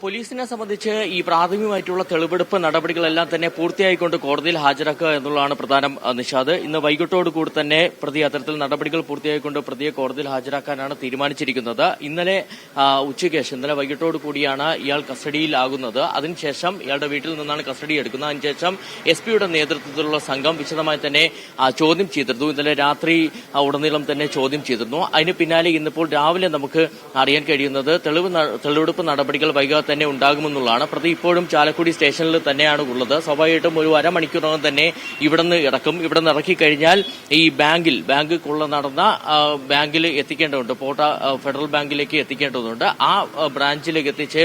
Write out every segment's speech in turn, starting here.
പോലീസിനെ സംബന്ധിച്ച് ഈ പ്രാഥമികമായിട്ടുള്ള തെളിവെടുപ്പ് നടപടികളെല്ലാം തന്നെ പൂർത്തിയായിക്കൊണ്ട് കോടതിയിൽ ഹാജരാക്കുക എന്നുള്ളതാണ് പ്രധാനം നിഷാദ്. ഇന്ന് വൈകിട്ടോടുകൂടി തന്നെ പ്രതി അത്തരത്തിൽ നടപടികൾ പൂർത്തിയായിക്കൊണ്ട് പ്രതിയെ കോടതിയിൽ ഹാജരാക്കാനാണ് തീരുമാനിച്ചിരിക്കുന്നത്. ഇന്നലെ ഉച്ചയ്ക്ക് ശേഷം ഇന്നലെ വൈകിട്ടോടു കൂടിയാണ് ഇയാൾ കസ്റ്റഡിയിലാകുന്നത്. അതിനുശേഷം ഇയാളുടെ വീട്ടിൽ നിന്നാണ് കസ്റ്റഡി എടുക്കുന്നത്. അതിനുശേഷം എസ് പിയുടെ നേതൃത്വത്തിലുള്ള സംഘം വിശദമായി തന്നെ ചോദ്യം ചെയ്തിരുന്നു. ഇന്നലെ രാത്രി ഉടനീളം തന്നെ ചോദ്യം ചെയ്തിരുന്നു. അതിന് പിന്നാലെ ഇന്നിപ്പോൾ രാവിലെ നമുക്ക് അറിയാൻ കഴിയുന്നത് തെളിവ് തെളിവെടുപ്പ് നടപടികൾ വൈകാതെ തന്നെ ഉണ്ടാകുമെന്നുള്ളതാണ്. പ്രതി ഇപ്പോഴും ചാലക്കുടി സ്റ്റേഷനിൽ തന്നെയാണ് ഉള്ളത്. സ്വാഭാവികമായിട്ടും ഒരു അരമണിക്കൂറകം തന്നെ ഇവിടെ നിന്ന് ഇറക്കും. ഇവിടെ നിന്ന് ഇറക്കി കഴിഞ്ഞാൽ ഈ ബാങ്കിൽ ബാങ്ക് കൊള്ള നടന്ന ബാങ്കിൽ എത്തിക്കേണ്ടതുണ്ട്. പോട്ട ഫെഡറൽ ബാങ്കിലേക്ക് എത്തിക്കേണ്ടതുണ്ട്. ആ ബ്രാഞ്ചിലേക്ക് എത്തിച്ച്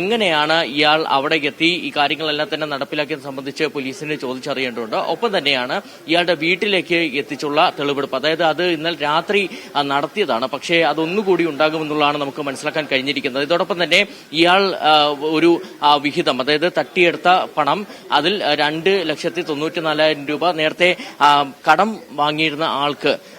എങ്ങനെയാണ് ഇയാൾ അവിടെ എത്തി? ഈ കാര്യങ്ങളെല്ലാം തന്നെ നടപ്പിലാക്കിയത് സംബന്ധിച്ച് പോലീസിന് ചോദിച്ചറിയേണ്ടതുണ്ട്. ഒപ്പം തന്നെയാണ് ഇയാളുടെ വീട്ടിലേക്ക് എത്തിച്ചുള്ള തെളിവെടുപ്പ്. അതായത് അത് ഇന്നലെ രാത്രി നടത്തിയതാണ്. പക്ഷേ അതൊന്നുകൂടി ഉണ്ടാകുമെന്നുള്ളതാണ് നമുക്ക് മനസ്സിലാക്കാൻ കഴിഞ്ഞിരിക്കുന്നത്. ഇതോടൊപ്പം തന്നെ ഇയാൾ ആ, ഒരു വിഹിതം അതായത് തട്ടിയെടുത്ത പണം അതിൽ രണ്ട് ലക്ഷത്തി തൊണ്ണൂറ്റി നാലായിരം രൂപ നേരത്തെ കടം വാങ്ങിയിരുന്ന ആൾക്ക്.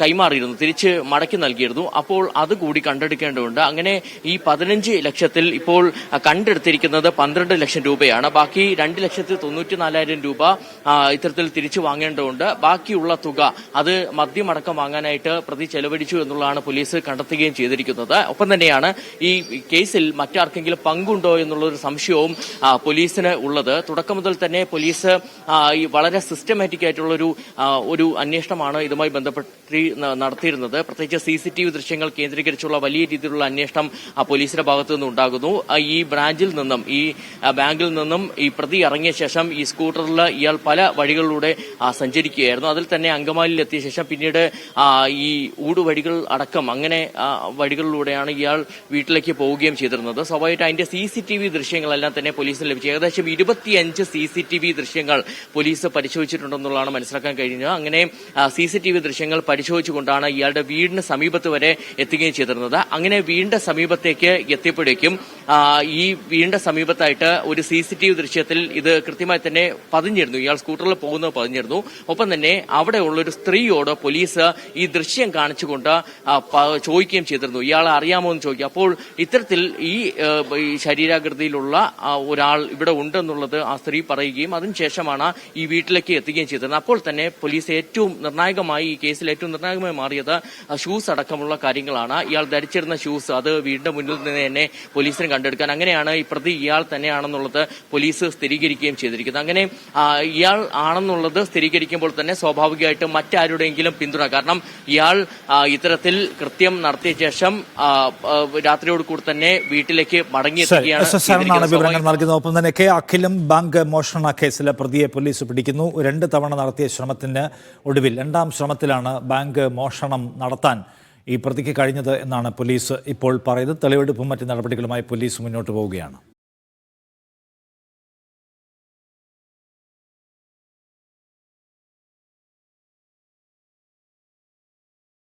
കൈമാറിയിരുന്നു. തിരിച്ച് മടക്കി നൽകിയിരുന്നു. അപ്പോൾ അത് കൂടി കണ്ടെടുക്കേണ്ടതുണ്ട്. അങ്ങനെ ഈ പതിനഞ്ച് ലക്ഷത്തിൽ ഇപ്പോൾ കണ്ടെടുത്തിരിക്കുന്നത് പന്ത്രണ്ട് ലക്ഷം രൂപയാണ്. ബാക്കി രണ്ട് ലക്ഷത്തി തൊണ്ണൂറ്റി നാലായിരം രൂപ ഇത്തരത്തിൽ തിരിച്ചു വാങ്ങേണ്ടതുണ്ട്. ബാക്കിയുള്ള തുക അത് മദ്യമടക്കം വാങ്ങാനായിട്ട് പ്രതി ചെലവഴിച്ചു എന്നുള്ളതാണ് പോലീസ് കണ്ടെത്തുകയും ചെയ്തിരിക്കുന്നത്. ഒപ്പം തന്നെയാണ് ഈ കേസിൽ മറ്റാർക്കെങ്കിലും പങ്കുണ്ടോ എന്നുള്ളൊരു സംശയവും പോലീസിന് ഉള്ളത്. തുടക്കം മുതൽ തന്നെ പോലീസ് വളരെ സിസ്റ്റമാറ്റിക് ആയിട്ടുള്ളൊരു ഒരു അന്വേഷണമാണ് ഇതുമായി ബന്ധപ്പെട്ട് നടത്തിയിരുന്നത്. പ്രത്യേകിച്ച് സി സി ടി വി ദൃശ്യങ്ങൾ കേന്ദ്രീകരിച്ചുള്ള വലിയ രീതിയിലുള്ള അന്വേഷണം പോലീസിന്റെ ഭാഗത്തു നിന്ന് ഉണ്ടാകുന്നു. ഈ ബ്രാഞ്ചിൽ നിന്നും ഈ ബാങ്കിൽ നിന്നും ഈ പ്രതി ഇറങ്ങിയ ശേഷം ഈ സ്കൂട്ടറിൽ ഇയാൾ പല വഴികളിലൂടെ സഞ്ചരിക്കുകയായിരുന്നു. അതിൽ തന്നെ അങ്കമാലിയിൽ എത്തിയ ശേഷം പിന്നീട് ഈ ഊടുവഴികൾ അടക്കം അങ്ങനെ വഴികളിലൂടെയാണ് ഇയാൾ വീട്ടിലേക്ക് പോവുകയും ചെയ്തിരുന്നത്. സ്വാഭാവികമായിട്ട് അതിന്റെ സി സി ടി വി ദൃശ്യങ്ങളെല്ലാം തന്നെ പോലീസിന് ലഭിച്ചു. ഏകദേശം ഇരുപത്തിയഞ്ച് സി സി ടി വി ദൃശ്യങ്ങൾ പോലീസ് പരിശോധിച്ചിട്ടുണ്ടെന്നുള്ളതാണ് മനസ്സിലാക്കാൻ കഴിഞ്ഞത്. അങ്ങനെ സി സി ടി വി ദൃശ്യങ്ങൾ പരിശോധിച്ചുകൊണ്ടാണ് ഇയാളുടെ വീടിന് സമീപത്ത് വരെ എത്തുകയും ചെയ്തിരുന്നത്. അങ്ങനെ വീടിന്റെ സമീപത്തേക്ക് എത്തിയപ്പോഴേക്കും ഈ വീണ്ട സമീപത്തായിട്ട് ഒരു സി സി ടി വി ദൃശ്യത്തിൽ ഇത് കൃത്യമായി തന്നെ പതിഞ്ഞിരുന്നു. ഇയാൾ സ്കൂട്ടറിൽ പോകുന്നത് പതിഞ്ഞിരുന്നു. ഒപ്പം തന്നെ അവിടെയുള്ള ഒരു സ്ത്രീയോട് പോലീസ് ഈ ദൃശ്യം കാണിച്ചുകൊണ്ട് ചോദിക്കുകയും ചെയ്തിരുന്നു. ഇയാളെ അറിയാമോ എന്ന് ചോദിക്കുക. അപ്പോൾ ഇത്തരത്തിൽ ഈ ശരീരാകൃതിയിലുള്ള ഒരാൾ ഇവിടെ ഉണ്ടെന്നുള്ളത് ആ സ്ത്രീ പറയുകയും അതിനുശേഷമാണ് ഈ വീട്ടിലേക്ക് എത്തുകയും ചെയ്തത് അപ്പോൾ തന്നെ പോലീസ് ഏറ്റവും നിർണായകമായി ഈ കേസിൽ ഏറ്റവും നിർണായകമായി മാറിയത് ഷൂസ് അടക്കമുള്ള കാര്യങ്ങളാണ്. ഇയാൾ ധരിച്ചിരുന്ന ഷൂസ് അത് വീടിന്റെ മുന്നിൽ നിന്ന് തന്നെ പോലീസിന് കണ്ടെടുക്കാൻ. അങ്ങനെയാണ് ഈ പ്രതി ഇയാൾ തന്നെയാണെന്നുള്ളത് പോലീസ് സ്ഥിരീകരിക്കുകയും ചെയ്തിരിക്കുന്നത്. അങ്ങനെ ഇയാൾ ആണെന്നുള്ളത് സ്ഥിരീകരിക്കുമ്പോൾ തന്നെ സ്വാഭാവികമായിട്ടും മറ്റാരുടെയെങ്കിലും പിന്തുണ. കാരണം ഇയാൾ ഇത്തരത്തിൽ കൃത്യം നടത്തിയ ശേഷം രാത്രിയോട് കൂടി തന്നെ വീട്ടിലേക്ക് മടങ്ങിയെത്തുകയാണ്. വിവരങ്ങൾ നൽകുന്നത്. ഒപ്പം തന്നെ കെ. അഖിലും ബാങ്ക് മോഷണ കേസിലെ പ്രതിയെ പോലീസ് പിടിക്കുന്നു. രണ്ട് തവണ നടത്തിയ ശ്രമത്തിന് ഒടുവിൽ രണ്ടാം ശ്രമത്തിലാണ് ബാങ്ക് മോഷണം നടത്താൻ ഈ പ്രതിക്ക് കഴിഞ്ഞത് എന്നാണ് പോലീസ് ഇപ്പോൾ പറയുന്നത്. തെളിവെടുപ്പും മറ്റ് നടപടികളുമായി പോലീസ് മുന്നോട്ട് പോവുകയാണ്.